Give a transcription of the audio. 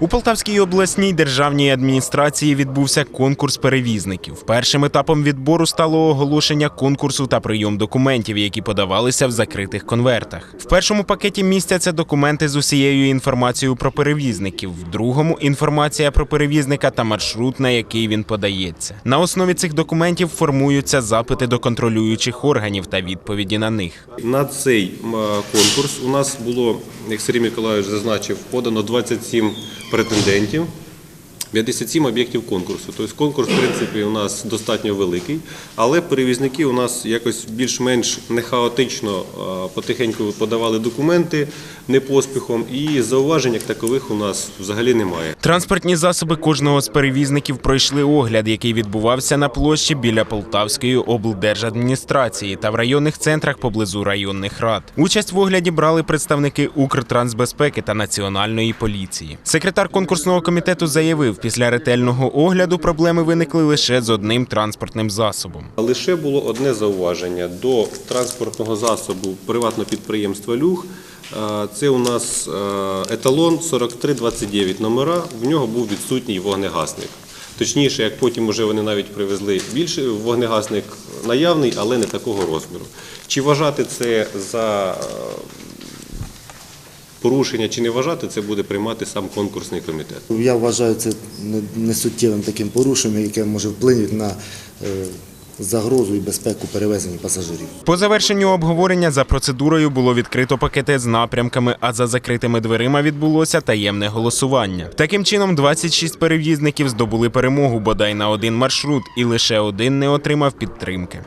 У Полтавській обласній державній адміністрації відбувся конкурс перевізників. Першим етапом відбору стало оголошення конкурсу та прийом документів, які подавалися в закритих конвертах. В першому пакеті містяться документи з усією інформацією про перевізників, в другому інформація про перевізника та маршрут, на який він подається. На основі цих документів формуються запити до контролюючих органів та відповіді на них. На цей конкурс у нас було, як Сергій Миколаївич зазначив, подано 27 претендентів. 57 об'єктів конкурсу. Тобто конкурс, в принципі, у нас достатньо великий, але перевізники у нас якось більш-менш не хаотично потихеньку подавали документи не поспіхом, і зауважень як такових у нас взагалі немає. Транспортні засоби кожного з перевізників пройшли огляд, який відбувався на площі біля Полтавської облдержадміністрації та в районних центрах поблизу районних рад. Участь в огляді брали представники Укртрансбезпеки та Національної поліції. Секретар конкурсного комітету заявив, після ретельного огляду проблеми виникли лише з одним транспортним засобом. Лише було одне зауваження до транспортного засобу приватного підприємства Люг. Е, Це у нас е, еталон 4329 номера. В нього був відсутній вогнегасник. Точніше, як потім вже вони навіть привезли більше вогнегасник наявний, але не такого розміру. Чи вважати це за е, порушення, чи не вважати, це буде приймати сам конкурсний комітет. Я вважаю це не- несуттєвим таким порушенням, яке може вплинути на е, загрозу і безпеку перевезення пасажирів. По завершенню обговорення за процедурою було відкрито пакети з напрямками, а за закритими дверима відбулося таємне голосування. Таким чином, 26 перевізників здобули перемогу бодай на один маршрут, і лише один не отримав підтримки.